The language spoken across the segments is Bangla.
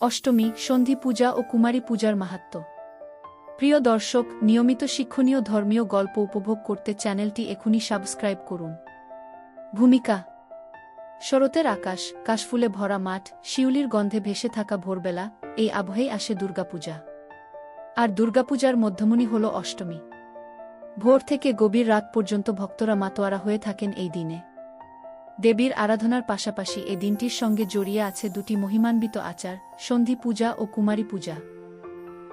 অষ্টমী, সন্ধি পূজা ও কুমারী পূজার মাহাত্ম্য প্রিয় দর্শক, নিয়মিত শিক্ষণীয় ধর্মীয় গল্প উপভোগ করতে চ্যানেলটি এখনই সাবস্ক্রাইব করুন। ভূমিকা। শরতের আকাশ, কাশফুলে ভরা মাঠ, শিউলির গন্ধে ভেসে থাকা ভোরবেলা, এই আবহেই আসে দুর্গাপূজা। আর দুর্গাপূজার মধ্যমণি হল অষ্টমী। ভোর থেকে গভীর রাত পর্যন্ত ভক্তরা মাতোয়ারা হয়ে থাকেন এই দিনে। দেবীর আরাধনার পাশাপাশি এ দিনটির সঙ্গে জড়িয়ে আছে দুটি মহিমান্বিত আচার, সন্ধি পূজা ও কুমারী পূজা।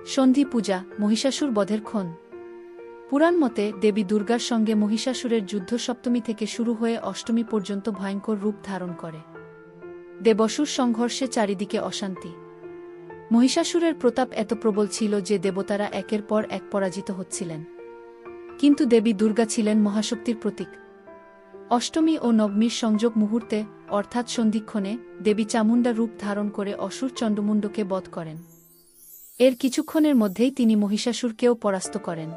সন্ধি পূজা, মহিষাসুর বধের ক্ষণ। পুরাণ মতে দেবী দুর্গার সঙ্গে মহিষাসুরের যুদ্ধ সপ্তমী থেকে শুরু হয়ে অষ্টমী পর্যন্ত ভয়ঙ্কর রূপ ধারণ করে। দেবসুর সংঘর্ষে চারিদিকে অশান্তি। মহিষাসুরের প্রতাপ এত প্রবল ছিল যে দেবতারা একের পর এক পরাজিত হচ্ছিলেন। কিন্তু দেবী দুর্গা ছিলেন মহাশক্তির প্রতীক। অষ্টমী ও নবমীর সংযোগ মুহূর্তে, অর্থাৎ সন্ধিক্ষণে, দেবী চামুণ্ডা রূপ ধারণ করে অসুর চণ্ডমুণ্ডকে বধ করেন। এর কিছুক্ষণের মধ্যেই তিনি মহিষাসুরকেও পরাস্ত করেন।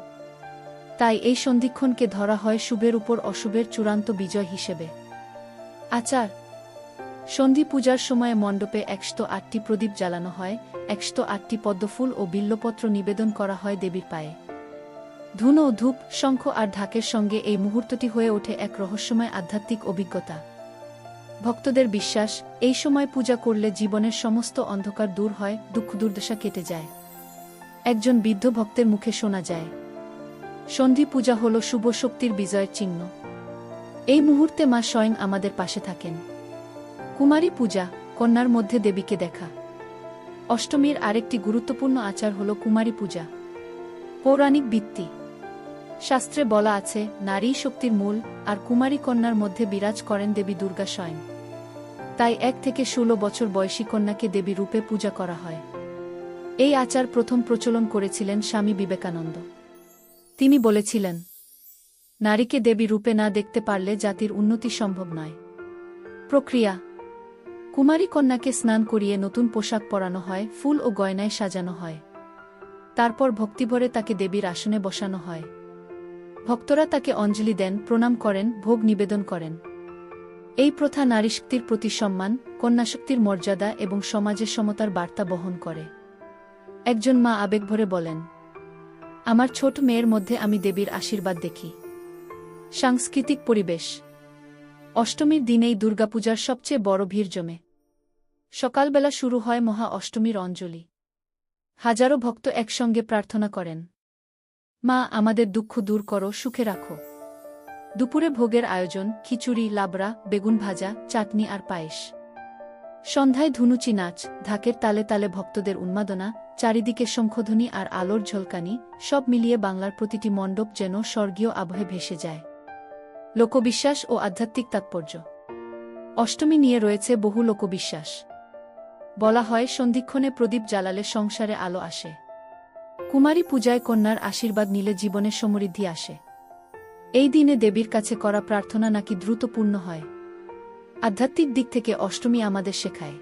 তাই এই সন্ধিক্ষণকে ধরা হয় শুভের উপর অশুভের চূড়ান্ত বিজয় হিসেবে। আচার। সন্ধি পূজার সময়ে মণ্ডপে একশো আটটি প্রদীপ জ্বালানো হয় একশো আটটি পদ্মফুল ও বিল্লপত্র নিবেদন করা হয় দেবীর পায়ে। ধুনো ধূপ, শঙ্খ আর ঢাকের সঙ্গে এই মুহূর্তটি হয়ে ওঠে এক রহস্যময় আধ্যাত্মিক অভিজ্ঞতা। ভক্তদের বিশ্বাস, এই সময় পূজা করলে জীবনের সমস্ত অন্ধকার দূর হয়, দুঃখ দুর্দশা কেটে যায়। একজন বৃদ্ধ ভক্তের মুখে শোনা যায়, সন্ধি পূজা হল শুভ শক্তির বিজয়ের চিহ্ন। এই মুহূর্তে মা স্বয়ং আমাদের পাশে থাকেন। কুমারী পূজা, কন্যার মধ্যে দেবীকে দেখা। অষ্টমীর আরেকটি গুরুত্বপূর্ণ আচার হল কুমারী পূজা। পৌরাণিক ভিত্তি। শাস্ত্রে বলা আছে, নারী শক্তির মূল আর কুমারী কন্যার মধ্যে বিরাজ করেন দেবী দুর্গা স্বয়ং। তাই এক থেকে ষোলো বছর বয়সী কন্যাকে দেবী রূপে পূজা করা হয়। এই আচার প্রথম প্রচলন করেছিলেন স্বামী বিবেকানন্দ। তিনি বলেছিলেন, নারীকে দেবী রূপে না দেখতে পারলে জাতির উন্নতি সম্ভব নয়। প্রক্রিয়া, কুমারী কন্যাকে স্নান করিয়ে নতুন পোশাক পরানো হয়, ফুল ও গয়নায় সাজানো হয়। তারপর ভক্তিভরে তাকে দেবীর আসনে বসানো হয়। ভক্তরা তাকে অঞ্জলি দেন, প্রণাম করেন, ভোগ নিবেদন করেন। এই প্রথা নারীশক্তির প্রতি সম্মান, কন্যাশক্তির মর্যাদা এবং সমাজের সমতার বার্তা বহন করে। একজন মা আবেগভরে বলেন, আমার ছোট মেয়ের মধ্যে আমি দেবীর আশীর্বাদ দেখি। সাংস্কৃতিক পরিবেশ। অষ্টমীর দিনেই দুর্গাপূজার সবচেয়ে বড় ভিড় জমে। সকালবেলা শুরু হয় মহা অষ্টমীর অঞ্জলি। হাজারো ভক্ত একসঙ্গে প্রার্থনা করেন। মা, আমাদের দুঃখ দূর করো, সুখে রাখো। দুপুরে ভোগের আয়োজন, খিচুড়ি, লাবড়া, বেগুন ভাজা, চাটনি আর পায়েস। সন্ধ্যায় ধুনুচি নাচ, ঢাকের তালে তালে ভক্তদের উন্মাদনা, চারিদিকে শঙ্খধ্বনি আর আলোর ঝলকানি, সব মিলিয়ে বাংলার প্রতিটি মণ্ডপ যেন স্বর্গীয় আবহে ভেসে যায়। লোকবিশ্বাস ও আধ্যাত্মিক তাৎপর্য। অষ্টমী নিয়ে রয়েছে বহু লোকবিশ্বাস। বলা হয়, সন্ধিক্ষণে প্রদীপ জ্বালালে সংসারে আলো আসে। কুমারী পূজায় কন্যার আশীর্বাদ নিলে জীবনে সমৃদ্ধি আসে। এই দিনে দেবীর কাছে করা প্রার্থনা নাকি দ্রুত পূর্ণ হয়? আধ্যাত্মিক দিক থেকে অষ্টমী আমাদের শেখায়।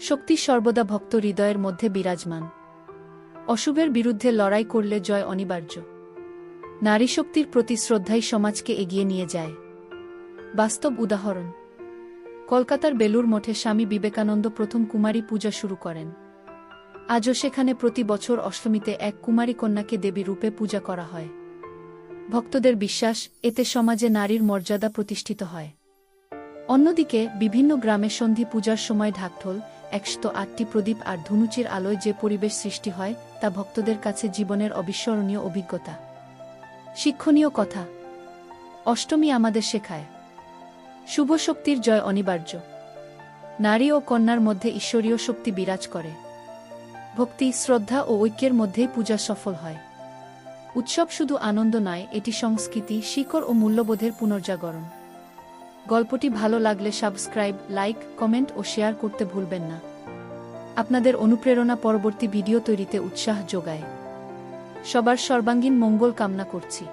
শক্তি সর্বদা ভক্ত হৃদয়ের মধ্যে বিরাজমান। অশুভের বিরুদ্ধে লড়াই করলে জয় অনিবার্য। নারী শক্তির প্রতি শ্রদ্ধাই সমাজকে এগিয়ে নিয়ে যায়। বাস্তব উদাহরণ, কলকাতার বেলুর মঠে স্বামী বিবেকানন্দ প্রথম কুমারী পূজা শুরু করেন। আজও সেখানে প্রতি বছর অষ্টমীতে এক কুমারী কন্যাকে দেবী রূপে পূজা করা হয়। ভক্তদের বিশ্বাস, এতে সমাজে নারীর মর্যাদা প্রতিষ্ঠিত হয়। অন্যদিকে, বিভিন্ন গ্রামে সন্ধি পূজার সময় ঢাকঢোল, একশত আটটি প্রদীপ আর ধনুচির আলোয় যে পরিবেশ সৃষ্টি হয়, তা ভক্তদের কাছে জীবনের অবিস্মরণীয় অভিজ্ঞতা। শিক্ষণীয় কথা, অষ্টমী আমাদের শেখায়। শুভ শক্তির জয় অনিবার্য। নারী ও কন্যার মধ্যে ঈশ্বরীয় শক্তি বিরাজ করে। ভক্তি, শ্রদ্ধা ও ঐক্যের মধ্যেই পূজা সফল হয়। উৎসব শুধু আনন্দ নয়, এটি সংস্কৃতি, শিকড় ও মূল্যবোধের পুনর্জাগরণ। গল্পটি ভালো লাগলে সাবস্ক্রাইব, লাইক, কমেন্ট ও শেয়ার করতে ভুলবেন না। আপনাদের অনুপ্রেরণা পরবর্তী ভিডিও তৈরিতে উৎসাহ যোগায়। সবার সর্বাঙ্গীন মঙ্গল কামনা করছি।